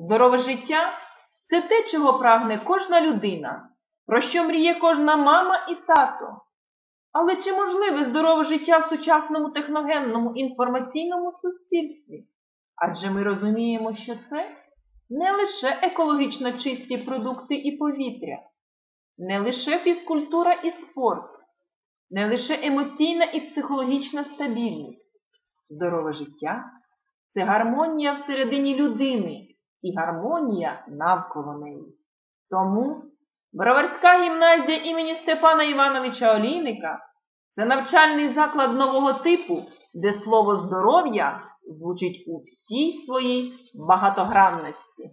Здорове життя це те, чого прагне кожна людина, про що мріє кожна мама і тато. Але чи можливе здорове життя в сучасному техногенному інформаційному суспільстві? Адже ми розуміємо, що це не лише екологічно чисті продукти і повітря, не лише фізкультура і спорт, не лише емоційна і психологічна стабільність. Здорове життя це гармонія всередині людини і гармонія навколо неї. Тому Броварська гімназія імені Степана Івановича Олійника це навчальний заклад нового типу, де слово здоров'я звучить у всій своїй багатогранності.